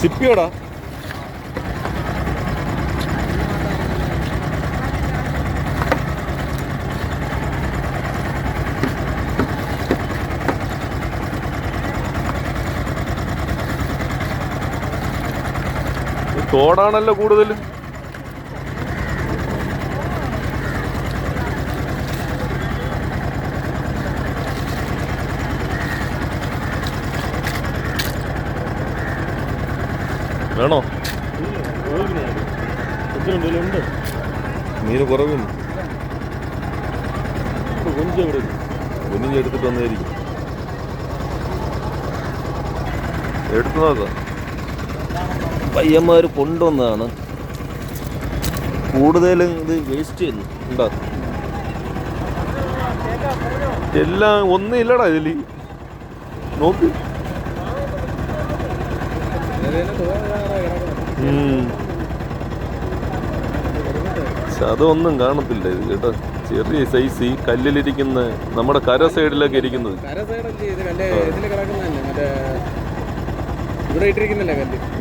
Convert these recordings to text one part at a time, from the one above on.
ചിപ്പിയോടാ തോടാണല്ലോ കൂടുതൽ വേണോ? മീന് കുറവുണ്ട് എടുത്തിട്ട് വന്നായിരിക്കും എടുത്തു നോക്കാം പയ്യന്മാർ കൊണ്ടുവന്നതാണ്. കൂടുതലും ഇത് വേസ്റ്റ് ചെയ്യുന്നു. ഉണ്ടോ? എല്ലാം ഒന്നും ഇല്ലടാ ഇതിൽ നോക്ക്. പക്ഷെ അതൊന്നും കാണത്തില്ല ഇത് കേട്ടോ. ചെറിയ സൈസ് ഈ കല്ലിലിരിക്കുന്ന നമ്മുടെ കര സൈഡിലൊക്കെ ഇരിക്കുന്നത്.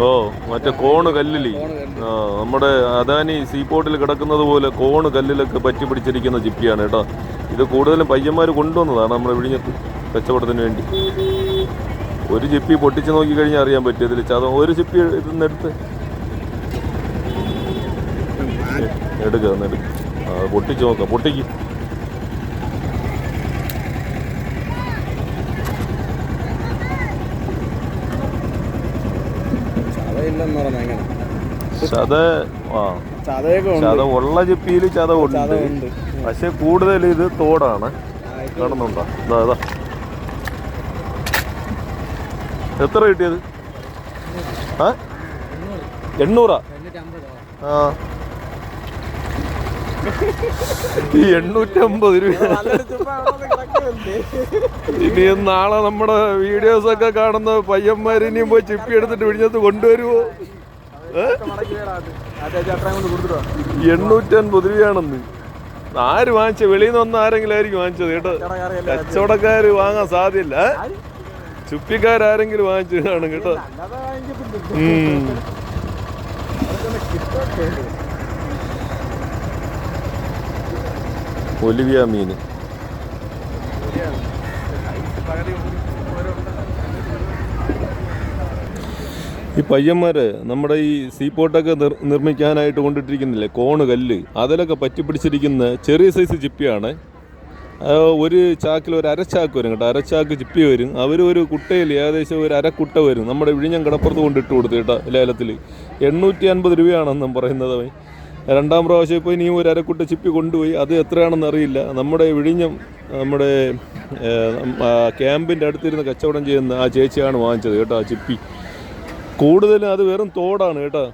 ഓ മറ്റേ കോണ് കല്ലിൽ. ആ നമ്മുടെ അദാനി സീപോർട്ടിൽ കിടക്കുന്നത് പോലെ കോണ് കല്ലിലൊക്കെ പറ്റി പിടിച്ചിരിക്കുന്ന ചിപ്പിയാണ് കേട്ടോ. ഇത് കൂടുതലും പയ്യന്മാർ കൊണ്ടുവന്നതാണ് നമ്മുടെ വിഴിഞ്ഞത്ത് കച്ചവടത്തിന് വേണ്ടി. ഒരു ചിപ്പി പൊട്ടിച്ച് നോക്കി കഴിഞ്ഞാൽ അറിയാൻ പറ്റും ഇതിൽ ചതം ഒരു ചിപ്പി ഇതിന്ന് എടുത്ത് എടുക്കുക ആ പൊട്ടിച്ച് നോക്കാം പൊട്ടിക്ക്. ചത ആ. ചത ഉള്ള ചിപ്പിയിൽ ചത ഉണ്ട്. പക്ഷെ കൂടുതൽ ഇത് തോടാണ്. കാണുന്നുണ്ടോ? അതാ ഇതാ. എത്ര കിട്ടിയത്? എണ്ണൂറാ? ആ. ഈ എണ്ണൂറ്റമ്പത് രൂപ. ഇനി നാളെ നമ്മുടെ വീഡിയോസ് ഒക്കെ കാണുന്ന പയ്യന്മാർ ഇനിയും പോയി ചിപ്പി എടുത്തിട്ട് വിഴിഞ്ഞത്ത് കൊണ്ടുവരുമോ എണ്ണൂറ്റൻപത് രൂപയാണെന്ന്. ആര് വാങ്ങിച്ച? വെളിയിൽ നിന്ന് വന്ന ആരെങ്കിലും ആയിരിക്കും വാങ്ങിച്ചത് കേട്ടോ. കച്ചവടക്കാര് വാങ്ങാൻ സാധ്യല്ല. ചുപ്പിക്കാരെങ്കിലും വാങ്ങിച്ചു കാണും കേട്ടോ. ഒലിവിയ മീൻ. ഈ പയ്യന്മാര് നമ്മുടെ ഈ സീപോട്ടൊക്കെ നിർ നിർമ്മിക്കാനായിട്ട് കൊണ്ടിട്ടിരിക്കുന്നില്ലേ? കോണ് കല്ല്. അതിലൊക്കെ പറ്റിപ്പിടിച്ചിരിക്കുന്ന ചെറിയ സൈസ് ചിപ്പിയാണ്. ഒരു ചാക്കിൽ ഒരു അരച്ചാക്ക് വരും കേട്ടോ. അരച്ചാക്ക് ചിപ്പി വരും. അവർ ഒരു കുട്ടയിൽ ഏകദേശം ഒരു അരക്കുട്ട വരും. നമ്മുടെ വിഴിഞ്ഞം കടപ്പുറത്ത് കൊണ്ടിട്ട് കൊടുത്തു കേട്ടോ ലേലത്തിൽ. എണ്ണൂറ്റി അൻപത് രൂപയാണെന്നും പറയുന്നത് അവൻ. രണ്ടാം പ്രാവശ്യം പോയി നീ ഒരു അരക്കുട്ട ചിപ്പി കൊണ്ടുപോയി. അത് എത്രയാണെന്ന് അറിയില്ല. നമ്മുടെ വിഴിഞ്ഞം നമ്മുടെ ക്യാമ്പിന്റെ അടുത്തിരുന്ന് കച്ചവടം ചെയ്യുന്ന ആ ചേച്ചിയാണ് വാങ്ങിച്ചത് കേട്ടോ ആ ചിപ്പി. കൂടുതലും അത് വെറും തോടാണ് കേട്ടോ.